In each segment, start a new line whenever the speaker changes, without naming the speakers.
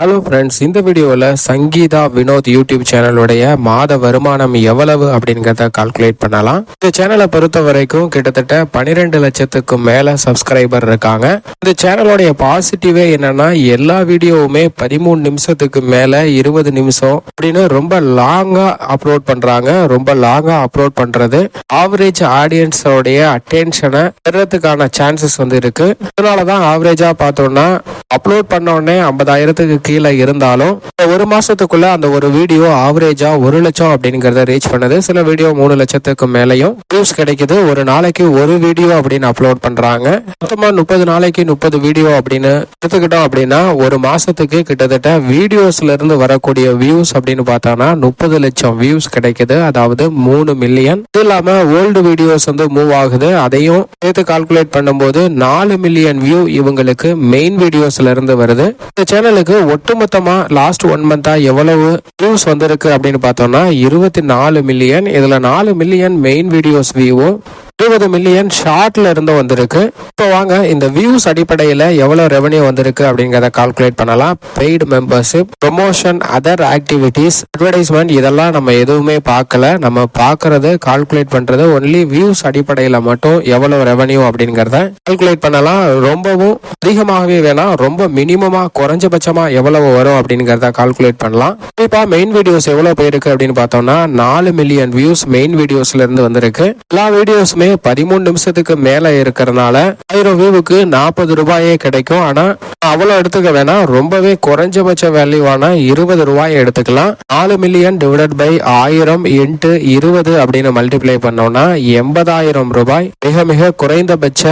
Hello friends இந்த வீடியோவில் Sangeetha Vinod YouTube சேனலுடைய மாத வருமானம் எவ்வளவு அப்படிங்கிறத கால்குலேட் பண்ணலாம். இந்த சேனலை பொறுத்த வரைக்கும் கிட்டத்தட்ட பனிரெண்டு லட்சத்துக்கும் மேலே சப்ஸ்கிரைபர் இருக்காங்க. இந்த சேனலோடைய பாசிட்டிவே என்னன்னா எல்லா வீடியோவுமே பதிமூணு நிமிஷத்துக்கு மேலே இருபது நிமிஷம் அப்படின்னு ரொம்ப லாங்காக அப்லோட் பண்ணுறாங்க ரொம்ப லாங்காக அப்லோட் பண்ணுறது ஆவரேஜ் ஆடியன்ஸோடைய அட்டென்ஷனை பெறதுக்கான சான்சஸ் வந்து இருக்கு. அதனால தான் ஆவரேஜாக பார்த்தோம்னா அப்லோட் பண்ண உடனே ஐம்பதாயிரத்துக்கு கீழே இருந்தாலும் ஒரு மாசத்துக்குள்ள அந்த ஒரு வீடியோ ஆவரேஜா ஒரு லட்சம் அப்படிங்கறத ரீச் பண்ணுது. சில வீடியோ மூணு லட்சத்துக்கு மேலேயும் வியூஸ் கிடைக்குது. ஒரு நாளைக்கு ஒரு வீடியோ அப்படின்னு அப்லோட் பண்றாங்க. மொத்தமா முப்பது நாளைக்கு முப்பது வீடியோ அப்படின்னு எடுத்துக்கிட்டோம் அப்படின்னா ஒரு மாசத்துக்கு கிட்டத்தட்ட வீடியோஸ்ல இருந்து வரக்கூடிய வியூஸ் அப்படின்னு பார்த்தோம்னா முப்பது லட்சம் வியூஸ் கிடைக்குது. அதாவது மூணு மில்லியன் இது இல்லாம ஓல்டு வீடியோஸ் வந்து மூவ் ஆகுது. அதையும் சேர்த்து கால்குலேட் பண்ணும்போது நாலு மில்லியன் வியூ இவங்களுக்கு மெயின் வீடியோஸ் இருந்து வருது. இந்த சேனலுக்கு ஒட்டுமொத்தமா லாஸ்ட் ஒன் மந்தா எவ்வளவு வியூஸ் வந்திருக்கு அப்படின்னு பார்த்தோம்னா இருபத்தி நாலு மில்லியன் இதுல நாலு மில்லியன் மெயின் வீடியோஸ் வியூவும் இருபது மில்லியன் ஷார்ட்ல இருந்து வந்திருக்கு. இப்போ வாங்க இந்த வியூஸ் அடிப்படையில் எவ்வளோ ரெவன்யூ வந்திருக்கு அப்படிங்கிறத கால்குலேட் பண்ணலாம். Paid membership promotion other activities advertisement இதெல்லாம் நம்ம எதுவுமே பார்க்கல. நம்ம பார்க்கறது கால்குலேட் பண்ணுறது ஒன்லி வியூஸ் அடிப்படையில் மட்டும் எவ்வளோ ரெவன்யூ அப்படிங்கிறத கால்குலேட் பண்ணலாம். ரொம்பவும் அதிகமாகவே வேணாம் ரொம்ப மினிமமாக குறைஞ்சபட்சமாக எவ்வளவு வரும் அப்படிங்கிறத கால்குலேட் பண்ணலாம். குறிப்பாக மெயின் வீடியோஸ் எவ்வளோ போயிருக்கு அப்படின்னு பார்த்தோம்னா நாலு மில்லியன் வியூஸ் மெயின் வீடியோஸ்ல இருந்து வந்திருக்கு. எல்லா வீடியோஸுமே பதிமூணு நிமிஷத்துக்கு மேல இருக்கிறதுனால ஆயிரம் வியூவுக்கு நாற்பது ரூபாயே கிடைக்கும். ஆனா அவ்வளவு எடுத்துக்க வேணாம். ரொம்பவே குறைஞ்சபட்ச வேல்யூவான இருபது ரூபாய் எடுத்துக்கலாம். நாலு மில்லியன் டிவைடட் பை ஆயிரம் இன்ட்டு இருபது அப்படின்னு மல்டிப்ளை பண்ணோம்னா எண்பதாயிரம் ரூபாய். மிக மிக குறைந்தபட்ச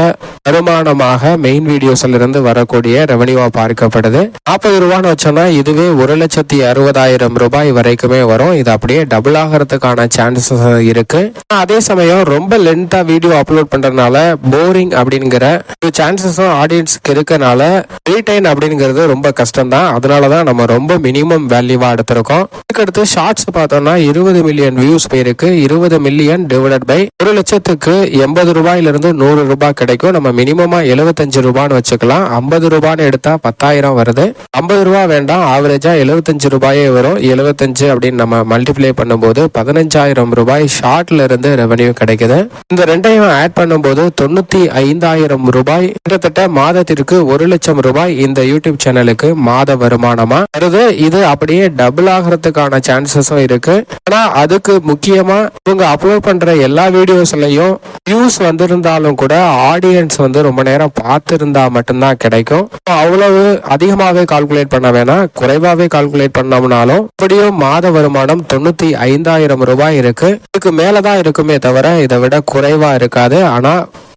வருமானமாக மெயின் வீடியோஸ்ல இருந்து வரக்கூடிய ரெவன்யூவா பார்க்கப்படுது. நாற்பது ரூபான்னு வச்சோம்னா இதுவே ஒரு லட்சத்தி அறுபதாயிரம் ரூபாய் வரைக்குமே வரும். இது அப்படியே டபுள் ஆகிறதுக்கான சான்சஸ் இருக்கு. அதே சமயம் ரொம்ப லென்த்தா வீடியோ அப்லோட் பண்றதுனால போரிங் அப்படிங்கிற சான்சஸும் ஆடியன்ஸ்க்கு இருக்கனால ரீடைன் அப்படிங்கிறது ரொம்ப கஷ்டம் தான் அதனாலதான் நம்ம ரொம்ப மினிமம் வேல்யூவா எடுத்திருக்கோம். அதுக்கடுத்து ஷார்ட்ஸ் பார்த்தோம்னா இருபது மில்லியன் வியூஸ் போயிருக்கு இருபது மில்லியன் டிவைடட் பை ஒரு லட்சத்துக்கு எண்பது ரூபாயில இருந்து நூறு ரூபாய் கிடைக்கும். நம்ம மினிமமா எழுபத்தஞ்சு ரூபான்னு வச்சுக்கலாம். ஐம்பது ரூபான்னு எடுத்தா பத்தாயிரம் வருது. ஐம்பது ரூபாய் வேண்டாம். ஆவரேஜா எழுபத்தஞ்சு ரூபாயே வரும். எழுபத்தஞ்சு அப்படின்னு நம்ம மல்டிப்ளை பண்ணும்போது பதினஞ்சாயிரம் ரூபாய் ஷார்ட்ல இருந்து ரெவன்யூ கிடைக்குது. இந்த ரெண்டையும் ஆட் பண்ணும்போது தொண்ணூத்தி ஐந்தாயிரம் ரூபாய் கிட்டத்தட்ட மாதத்திற்கு ஒரு லட்சம் ரூபாய் இந்த யூடியூப் சேனலுக்கு மாத வருமானமா? வருது. இது அப்படியே டபுள் ஆகிறதுக்கான சான்சஸும் இருக்கு. ஆனா அதுக்கு முக்கியமா இவங்க அப்லோட் பண்ற எல்லா வீடியோஸ்லயும் வியூஸ் வந்திருந்தாலும் கூட ஆடியன்ஸ் வந்து ரொம்ப நேரம் பார்த்திருந்தா மட்டும்தான் கிடைக்கும். அவ்வளவு அதிகமாகவே கால்குலேட் பண்ண வேணாம். குறைவாகவே கால்குலேட் பண்ணோம்னாலும் இப்படியும் மாத வருமானம் தொண்ணூத்தி ஐந்தாயிரம் ரூபாய் இருக்கு. இதுக்கு மேலதான் இருக்குமே தவிர இதை விட குறைவா இருக்காது. ஆனா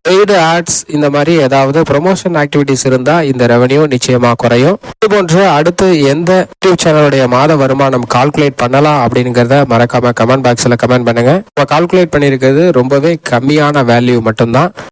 பெய்டு ஆட்ஸ் இந்த மாதிரி ஏதாவது ப்ரொமோஷன் ஆக்டிவிட்டிஸ் இருந்தா இந்த ரெவன்யூ நிச்சயமா குறையும். இது போன்று அடுத்து எந்த யூடியூப் சேனலுடைய மாத வருமானம் கால்குலேட் பண்ணலாம் அப்படிங்கறத மறக்காம கமெண்ட் பாக்ஸ்ல கமெண்ட் பண்ணுங்க. நம்ம கால்குலேட் பண்ணியிருக்கிறது ரொம்பவே கம்மியான வேல்யூ மட்டும்தான்.